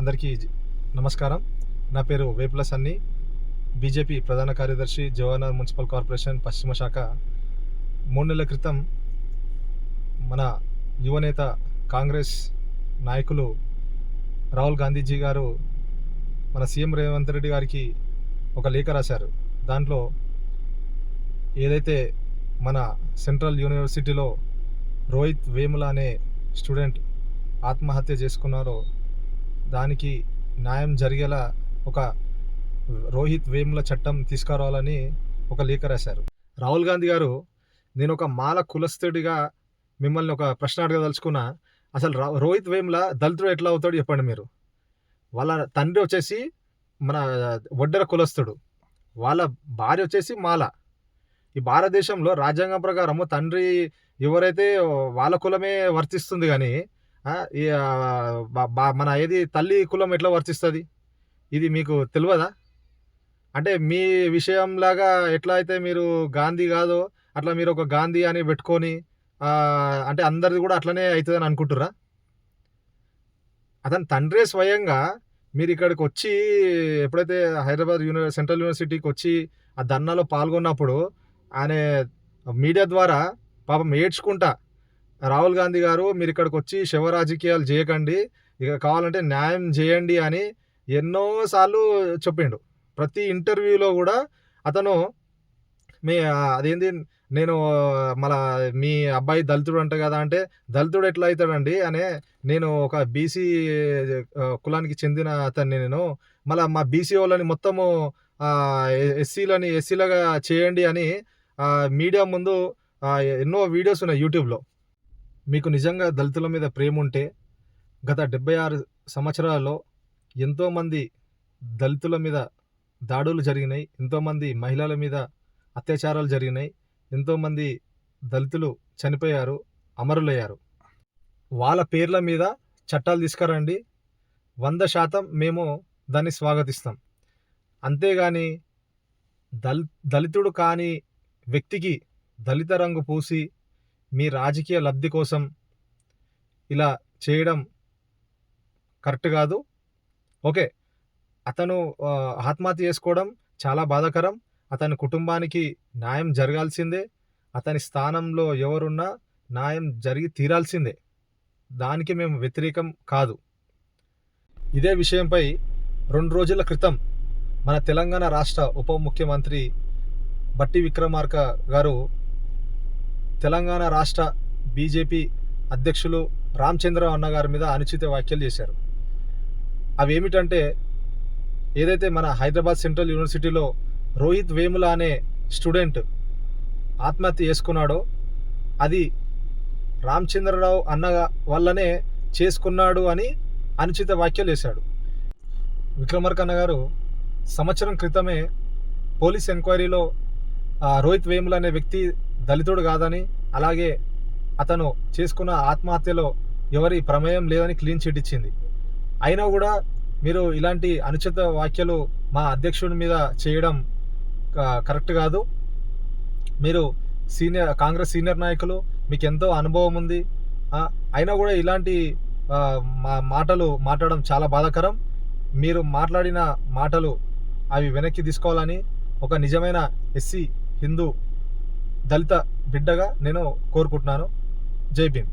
అందరికీ నమస్కారం. నా పేరు వేపుల సన్ని. బీజేపీ ప్రధాన కార్యదర్శి జవహర్లాల్ మున్సిపల్ కార్పొరేషన్ పశ్చిమ శాఖ. మూడు నెలల క్రితం మన యువనేత కాంగ్రెస్ నాయకులు రాహుల్ గాంధీజీ గారు మన సీఎం రేవంత్ రెడ్డి గారికి ఒక లేఖ రాశారు. దాంట్లో ఏదైతే మన సెంట్రల్ యూనివర్సిటీలో రోహిత్ వేముల అనే స్టూడెంట్ ఆత్మహత్య చేసుకున్నారో దానికి న్యాయం జరిగేలా ఒక రోహిత్ వేముల చట్టం తీసుకురావాలని ఒక లేఖ రాశారు. రాహుల్ గాంధీ గారు నేను ఒక మాల కులస్తుడిగా మిమ్మల్ని ఒక ప్రశ్న అడగదలుచుకున్నా అసలు రోహిత్ వేముల దళితుడు ఎట్లా అవుతాడు చెప్పండి మీరు. వాళ్ళ తండ్రి వచ్చేసి మన ఒడ్డర కులస్థుడు వాళ్ళ భార్య వచ్చేసి మాల. ఈ భారతదేశంలో రాజ్యాంగం ప్రకారము తండ్రి ఎవరైతే వాళ్ళ కులమే వర్తిస్తుంది కానీ మన ఏది తల్లి కులం ఎట్లా వర్తిస్తుంది? ఇది మీకు తెలియదా అంటే మీ విషయంలాగా ఎట్లా అయితే మీరు గాంధీ కాదో అట్లా మీరు ఒక గాంధీ అని పెట్టుకొని అంటే అందరిది కూడా అట్లనే అవుతుందని అనుకుంటురా అతని తండ్రే స్వయంగా మీరు ఇక్కడికి వచ్చి ఎప్పుడైతే హైదరాబాద్ యూనివర్ సెంట్రల్ యూనివర్సిటీకి వచ్చి ఆ ధర్నాలో పాల్గొన్నప్పుడు ఆయన మీడియా ద్వారా పాపం ఏడ్చుకుంటా రాహుల్ గాంధీ గారు మీరు ఇక్కడికి వచ్చి శవ రాజకీయాలు చేయకండి ఇక కావాలంటే న్యాయం చేయండి అని ఎన్నోసార్లు చెప్పిండు. ప్రతి ఇంటర్వ్యూలో కూడా అతను మీ అదేంది నేను మళ్ళీ మీ అబ్బాయి దళితుడు అంట కదా అంటే దళితుడు ఎట్లా అవుతాడండి అనే నేను ఒక బీసీ కులానికి చెందిన అతన్ని నేను మళ్ళీ మా బీసీ వాళ్ళని మొత్తము ఎస్సీలని ఎస్సీలుగా చేయండి అని మీడియా ముందు ఎన్నో వీడియోస్ ఉన్నాయి యూట్యూబ్లో. మీకు నిజంగా దళితుల మీద ప్రేమ ఉంటే గత డెబ్బై ఆరు సంవత్సరాలలో ఎంతోమంది దళితుల మీద దాడులు జరిగినాయి ఎంతోమంది మహిళల మీద అత్యాచారాలు జరిగినాయి ఎంతోమంది దళితులు చనిపోయారు అమరులయ్యారు. వాళ్ళ పేర్ల మీద చట్టాలు తీసుకురండి. వంద శాతం మేము దాన్ని స్వాగతిస్తాం. అంతేగాని దళి దళితుడు కాని వ్యక్తికి దళిత రంగు పూసి మీ రాజకీయ లబ్ధి కోసం ఇలా చేయడం కరెక్ట్ కాదు. ఓకే. అతను ఆత్మహత్య చేసుకోవడం చాలా బాధాకరం. అతని కుటుంబానికి న్యాయం జరగాల్సిందే. అతని స్థానంలో ఎవరున్నా న్యాయం జరిగి తీరాల్సిందే. దానికి మేము వ్యతిరేకం కాదు. ఇదే విషయంపై రెండు రోజుల క్రితం మన తెలంగాణ రాష్ట్ర ఉప ముఖ్యమంత్రి బట్టి విక్రమార్క గారు తెలంగాణ రాష్ట్ర బీజేపీ అధ్యక్షులు రామచంద్రరావు అన్న గారి మీద అనుచిత వ్యాఖ్యలు చేశారు. అవి ఏమిటంటే ఏదైతే మన హైదరాబాద్ సెంట్రల్ యూనివర్సిటీలో రోహిత్ వేముల అనే స్టూడెంట్ ఆత్మహత్య చేసుకున్నాడో అది రామచంద్రరావు అన్న వల్లనే చేసుకున్నాడు అని అనుచిత వ్యాఖ్యలు చేశాడు. విక్రమార్క అన్న గారు సంవత్సరం క్రితమే పోలీస్ ఎంక్వైరీలో రోహిత్ వేముల అనే వ్యక్తి దళితుడు కాదని అలాగే అతను చేసుకున్న ఆత్మహత్యలో ఎవరి ప్రమేయం లేదని క్లీన్ చిట్ ఇచ్చింది. అయినా కూడా మీరు ఇలాంటి అనుచిత వ్యాఖ్యలు మా అధ్యక్షుడి మీద చేయడం కరెక్ట్ కాదు. మీరు సీనియర్ కాంగ్రెస్ సీనియర్ నాయకులు మీకు ఎంతో అనుభవం ఉంది. అయినా కూడా ఇలాంటి మా మాటలు మాట్లాడడం చాలా బాధాకరం. మీరు మాట్లాడిన మాటలు అవి వెనక్కి తీసుకోవాలని ఒక నిజమైన ఎస్సీ హిందూ దళిత బిడ్డగా నేను కోరుకుంటున్నాను. జై భీమ్.